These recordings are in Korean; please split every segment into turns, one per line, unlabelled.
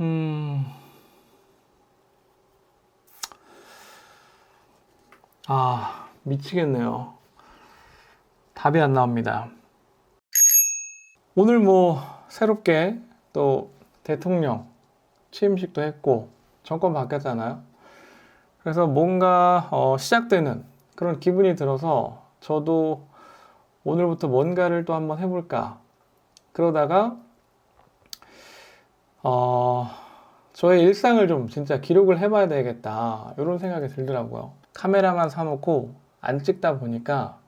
음. 아, 미치겠네요. 답이 안 나옵니다. 오늘 뭐 새롭게 또 대통령 취임식도 했고 정권 바뀌었잖아요. 그래서 뭔가 어, 시작되는 그런 기분이 들어서 저도 오늘부터 뭔가를 또 한번 해볼까. 그러다가 어, 저의 일상을 좀 진짜 기록을 해봐야 되겠다. 이런 생각이 들더라고요. 카메라만 사놓고 안 찍다 보니까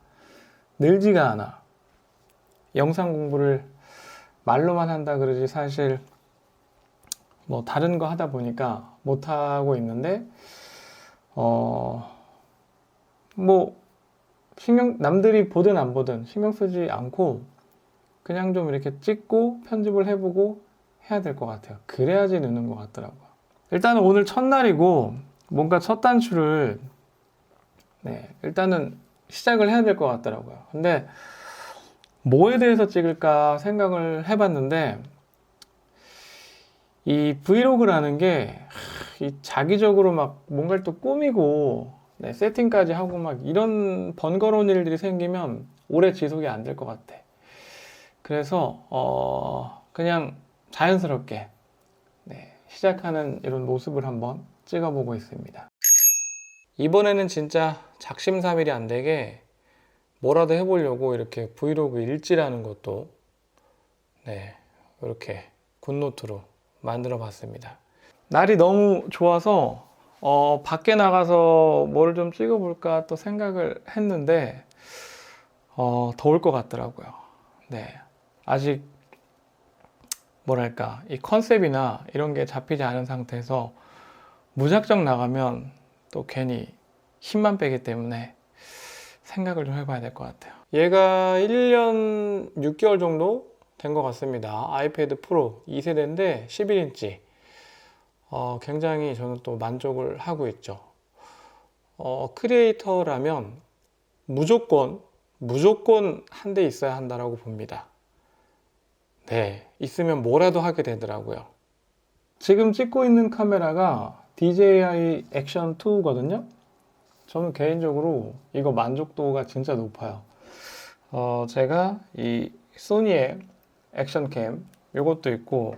늘지가 않아. 영상 공부를 말로만 한다 그러지 사실 뭐 다른 거 하다 보니까 못 하고 있는데 어 뭐 신경 남들이 보든 안 보든 신경 쓰지 않고 그냥 좀 이렇게 찍고 편집을 해보고 해야 될 것 같아요. 그래야지 느는 것 같더라고요. 일단은 오늘 첫날이고 뭔가 첫 단추를 네 일단은 시작을 해야 될 것 같더라고요. 근데 뭐에 대해서 찍을까 생각을 해봤는데 이 브이로그라는 게 이 자기적으로 막 뭔가를 또 꾸미고 네, 세팅까지 하고 막 이런 번거로운 일들이 생기면 오래 지속이 안 될 것 같아. 그래서 어 그냥 자연스럽게 네, 시작하는 이런 모습을 한번 찍어보고 있습니다. 이번에는 진짜 작심삼일이 안 되게 뭐라도 해보려고 이렇게 브이로그 일지라는 것도 네 이렇게 굿노트로 만들어 봤습니다. 날이 너무 좋아서 어, 밖에 나가서 뭘좀 찍어볼까 또 생각을 했는데 어, 더울 것 같더라고요. 네 아직 뭐랄까 이 컨셉이나 이런 게 잡히지 않은 상태에서 무작정 나가면 또 괜히 힘만 빼기 때문에 생각을 좀 해봐야 될 것 같아요. 얘가 1년 6개월 정도 된 것 같습니다. 아이패드 프로 2세대인데 11인치. 어, 굉장히 저는 또 만족을 하고 있죠. 어, 크리에이터라면 무조건, 무조건 한 대 있어야 한다라고 봅니다. 네, 있으면 뭐라도 하게 되더라고요. 지금 찍고 있는 카메라가 DJI 액션 2거든요. 저는 개인적으로 이거 만족도가 진짜 높아요. 어, 제가 이 소니의 액션캠 이것도 있고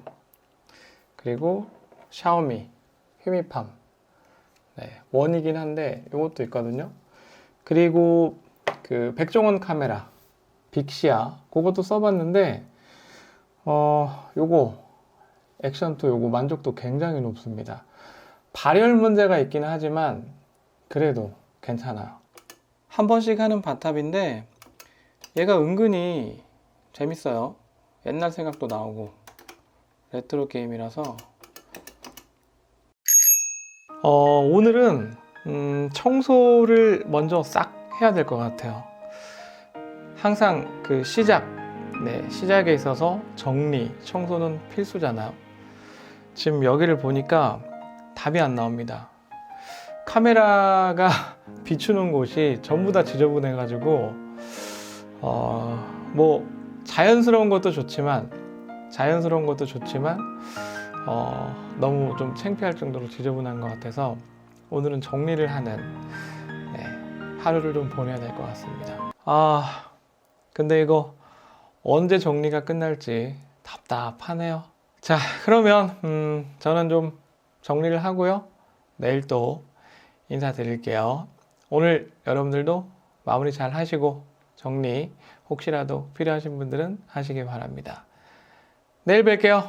그리고 샤오미 휴미팜 네, 원이긴 한데 이것도 있거든요. 그리고 그 백종원 카메라 빅시아 그것도 써봤는데 어 요거 액션2 요거 만족도 굉장히 높습니다. 발열 문제가 있기는 하지만 그래도 괜찮아요. 한 번씩 하는 바탑인데 얘가 은근히 재밌어요. 옛날 생각도 나오고 레트로 게임이라서 어, 오늘은 음, 청소를 먼저 싹 해야 될 것 같아요. 항상 그 시작, 네, 시작에 있어서 정리, 청소는 필수잖아요. 지금 여기를 보니까 답이 안 나옵니다. 카메라가 비추는 곳이 전부 다 지저분해가지고, 어, 뭐, 자연스러운 것도 좋지만, 자연스러운 것도 좋지만, 어, 너무 좀 창피할 정도로 지저분한 것 같아서 오늘은 정리를 하는 네, 하루를 좀 보내야 될 것 같습니다. 아, 근데 이거 언제 정리가 끝날지 답답하네요. 자, 그러면 음, 저는 좀 정리를 하고요. 내일 또 인사드릴게요. 오늘 여러분들도 마무리 잘 하시고 정리 혹시라도 필요하신 분들은 하시기 바랍니다. 내일 뵐게요.